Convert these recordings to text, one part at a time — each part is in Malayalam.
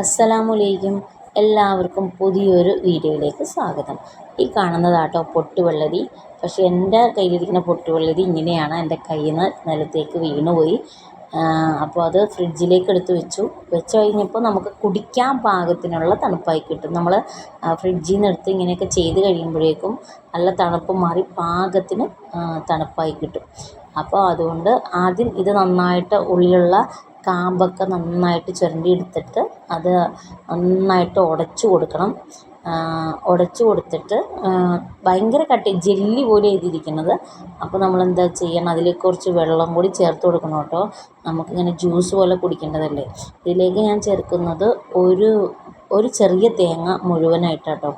അസ്സലാമലൈക്കും എല്ലാവർക്കും പുതിയൊരു വീഡിയോയിലേക്ക് സ്വാഗതം. ഈ കാണുന്നതാട്ടോ പൊട്ടുവെള്ളരി. പക്ഷേ എന്റെ കയ്യിലിരിക്കുന്ന പൊട്ടുവെള്ളരി ഇങ്ങനെയാണ്. എന്റെ കയ്യിൽ നിന്ന് നിലത്തേക്ക് വീണുപോയി. അപ്പോൾ അത് ഫ്രിഡ്ജിലേക്ക് എടുത്ത് വെച്ചു. വെച്ച് കഴിഞ്ഞപ്പോൾ നമുക്ക് കുടിക്കാൻ പാകത്തിനുള്ള തണുപ്പായി കിട്ടും. നമ്മൾ ഫ്രിഡ്ജിൽ നിന്ന് എടുത്ത് ഇങ്ങനെയൊക്കെ ചെയ്ത് കഴിയുമ്പോഴേക്കും നല്ല തണുപ്പ് മാറി പാകത്തിന് തണുപ്പായി കിട്ടും. അപ്പോൾ അതുകൊണ്ട് ആദ്യം ഇത് നന്നായിട്ട് ഉള്ളിലുള്ള കാമ്പൊക്കെ നന്നായിട്ട് ചുരണ്ടി എടുത്തിട്ട് അത് നന്നായിട്ട് ഉടച്ച് കൊടുക്കണം. ഉടച്ച് കൊടുത്തിട്ട് ഭയങ്കര കട്ടി ജെല്ലി പോലെ ഇതിരിക്കുന്നത് അപ്പോൾ നമ്മൾ എന്താ ചെയ്യണം? അതിലേക്ക് കുറച്ച് വെള്ളം കൂടി ചേർത്ത് കൊടുക്കണം കേട്ടോ. നമുക്കിങ്ങനെ ജ്യൂസ് പോലെ കുടിക്കേണ്ടതല്ലേ? ഇതിലേക്ക് ഞാൻ ചേർക്കുന്നത് ഒരു ഒരു ചെറിയ തേങ്ങ മുഴുവനായിട്ടാട്ടോ.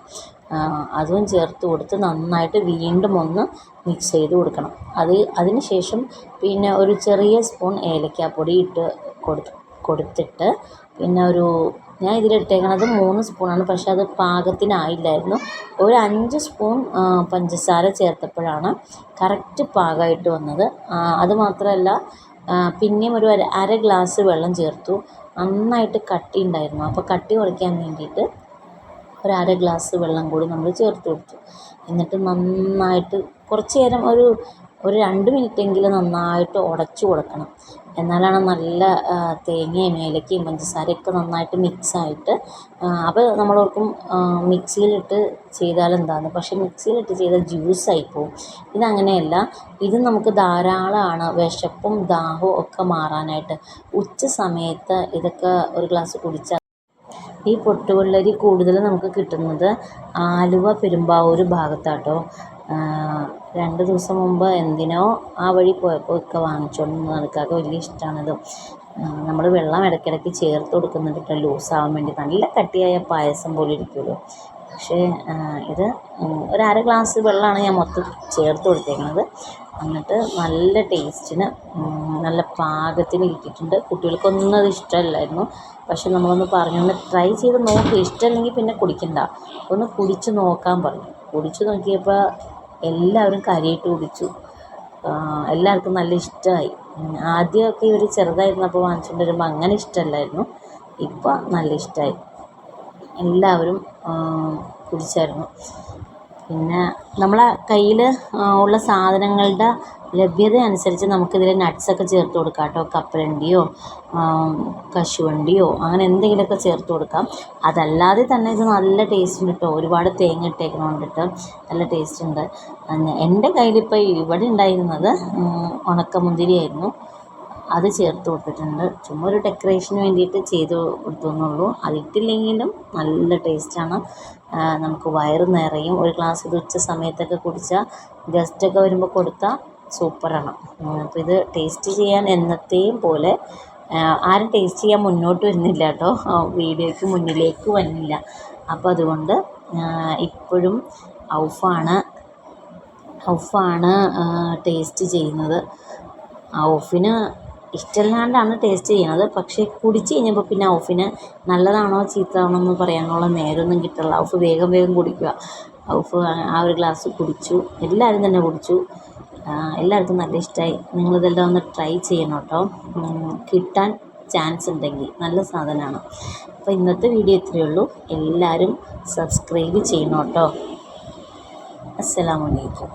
അതും ചേർത്ത് കൊടുത്ത് നന്നായിട്ട് വീണ്ടും ഒന്ന് മിക്സ് ചെയ്ത് കൊടുക്കണം. അത് അതിന് ശേഷം പിന്നെ ഒരു ചെറിയ സ്പൂൺ ഏലക്കാപ്പൊടി ഇട്ട് കൊടുത്ത് കൊടുത്തിട്ട് പിന്നെ ഒരു ഞാൻ ഇതിലിട്ടേക്കണത് മൂന്ന് സ്പൂണാണ് പക്ഷെ അത് പാകത്തിനായില്ലായിരുന്നു. ഒരു അഞ്ച് സ്പൂൺ പഞ്ചസാര ചേർത്തപ്പോഴാണ് കറക്റ്റ് പാകമായിട്ട് വന്നത്. അതുമാത്രമല്ല പിന്നെയും ഒരു അര ഗ്ലാസ് വെള്ളം ചേർത്തു. നന്നായിട്ട് കട്ടി ഉണ്ടായിരുന്നു. അപ്പോൾ കട്ടി കുറയ്ക്കാൻ വേണ്ടിയിട്ട് ഒരു അര ഗ്ലാസ് വെള്ളം കൂടി നമ്മൾ ചേർത്ത് കൊടുത്തു. എന്നിട്ട് നന്നായിട്ട് കുറച്ച് നേരം ഒരു ഒരു രണ്ട് മിനിറ്റെങ്കിലും നന്നായിട്ട് ഉടച്ചു കൊടുക്കണം. എന്നാലാണ് നല്ല തേങ്ങയും ഏലക്കയും പഞ്ചസാരയൊക്കെ നന്നായിട്ട് മിക്സായിട്ട് അപ്പോൾ നമ്മളോർക്കും മിക്സിയിലിട്ട് ചെയ്താൽ എന്താണ്? പക്ഷേ മിക്സിയിലിട്ട് ചെയ്താൽ ജ്യൂസായി പോവും. ഇതങ്ങനെയല്ല. ഇത് നമുക്ക് ധാരാളമാണ്. വിശപ്പും ദാഹവും ഒക്കെ മാറാനായിട്ട്. ഉച്ച സമയത്ത് ഇതൊക്കെ ഒരു ഗ്ലാസ് കുടിച്ചാൽ ഈ പൊട്ടുവെള്ളരി കൂടുതൽ നമുക്ക് കിട്ടുന്നത് ആലുവ പെരുമ്പാവൂർ ഭാഗത്താട്ടോ. രണ്ട് ദിവസം മുമ്പ് എന്തിനോ ആ വഴി പോയപ്പോൾ ഒക്കെ വാങ്ങിച്ചുകൊണ്ട് വന്നതാണ് ഇക്കാക്ക് വലിയ ഇഷ്ടമാണിത് നമ്മൾ വെള്ളം ഇടയ്ക്കിടയ്ക്ക് ചേർത്ത് കൊടുക്കുന്നുണ്ട് കേട്ടോ ലൂസാവാൻ വേണ്ടി നല്ല കട്ടിയായ പായസം പോലെ ഇരിക്കുമല്ലോ. പക്ഷേ ഇത് ഒരു അര ഗ്ലാസ് വെള്ളമാണ് ഞാൻ മൊത്തം ചേർത്ത് കൊടുത്തേക്കുന്നത് എന്നിട്ട് നല്ല ടേസ്റ്റിന് നല്ല പാകത്തിന് കിട്ടിയിട്ടുണ്ട്. കുട്ടികൾക്കൊന്നും അത് ഇഷ്ടമല്ലായിരുന്നു. പക്ഷെ നമ്മളൊന്ന് പറഞ്ഞു ഒന്ന് ട്രൈ ചെയ്ത് നോക്ക്. ഇഷ്ടമല്ലെങ്കിൽ പിന്നെ കുടിക്കണ്ട. ഒന്ന് കുടിച്ച് നോക്കാൻ പറഞ്ഞു. കുടിച്ച് നോക്കിയപ്പോൾ എല്ലാവരും കരിയിട്ട് കുടിച്ചു. എല്ലാവർക്കും നല്ല ഇഷ്ടമായി. ആദ്യമൊക്കെ ഇവർ ചെറുതായിരുന്നപ്പോൾ വാങ്ങിച്ചുകൊണ്ട് വരുമ്പോൾ അങ്ങനെ ഇഷ്ടമല്ലായിരുന്നു. ഇപ്പോൾ നല്ല ഇഷ്ടമായി. എല്ലാവരും കുടിച്ചായിരുന്നു. പിന്നെ നമ്മളെ കയ്യിൽ ഉള്ള സാധനങ്ങളുടെ ലഭ്യത അനുസരിച്ച് നമുക്കിതിൽ നട്ട്സൊക്കെ ചേർത്ത് കൊടുക്കാം കേട്ടോ. കപ്പലണ്ടിയോ കശുവണ്ടിയോ അങ്ങനെ എന്തെങ്കിലുമൊക്കെ ചേർത്ത് കൊടുക്കാം. അതല്ലാതെ തന്നെ ഇത് നല്ല ടേസ്റ്റ് ഉണ്ട് കേട്ടോ. ഒരുപാട് തേങ്ങ ഇട്ടേക്കണ കൊണ്ടിട്ട് നല്ല ടേസ്റ്റ് ഉണ്ട്. എന്റെ കയ്യിലിപ്പോൾ ഇവിടെ ഉണ്ടായിരുന്നത് ഉണക്കമുന്തിരിയായിരുന്നു. അത് ചേർത്ത് കൊടുത്തിട്ടുണ്ട്. ചുമ്മാ ഒരു ഡെക്കറേഷന് വേണ്ടിയിട്ട് ചെയ്ത് കൊടുത്തു എന്നുള്ളൂ അതിട്ടില്ലെങ്കിലും നല്ല ടേസ്റ്റാണ് നമുക്ക് വയറ് നിറയും. ഒരു ഗ്ലാസ് ഇത് ഉച്ച സമയത്തൊക്കെ കുടിച്ചാൽ ഗസ്റ്റൊക്കെ വരുമ്പോൾ കൊടുത്താൽ സൂപ്പറാണ് അപ്പോൾ ഇത് ടേസ്റ്റ് ചെയ്യാൻ എന്നത്തെയും പോലെ ആരും ടേസ്റ്റ് ചെയ്യാൻ മുന്നോട്ട് വരുന്നില്ല കേട്ടോ. വീഡിയോയ്ക്ക് മുന്നിലേക്ക് വന്നില്ല. അപ്പോൾ അതുകൊണ്ട് ഇപ്പോഴും ഔഫാണ്. ഔഫാണ് ടേസ്റ്റ് ചെയ്യുന്നത്. ഔഫിന് ഇഷ്ടമില്ലാണ്ടാണ് ടേസ്റ്റ് ചെയ്യുന്നത് പക്ഷേ കുടിച്ച് കഴിഞ്ഞപ്പോൾ പിന്നെ ഔഫിന് നല്ലതാണോ ചീത്തയാണോ എന്ന് പറയാനുള്ള നേരമൊന്നും കിട്ടില്ല ഔഫ് വേഗം വേഗം കുടിക്കുക. ഔഫ് ആ ഒരു ഗ്ലാസ് കുടിച്ചു. എല്ലാവരും തന്നെ കുടിച്ചു. എല്ലാവർക്കും നല്ല ഇഷ്ടമായി. നിങ്ങളിതെല്ലാം ഒന്ന് ട്രൈ ചെയ്യണം കേട്ടോ. കിട്ടാൻ ചാൻസ് ഉണ്ടെങ്കിൽ നല്ല സാധനമാണ്. അപ്പോൾ ഇന്നത്തെ വീഡിയോ ഇത്രയേ ഉള്ളൂ. എല്ലാവരും സബ്സ്ക്രൈബ് ചെയ്യണം കേട്ടോ. അസ്സലാമലൈക്കും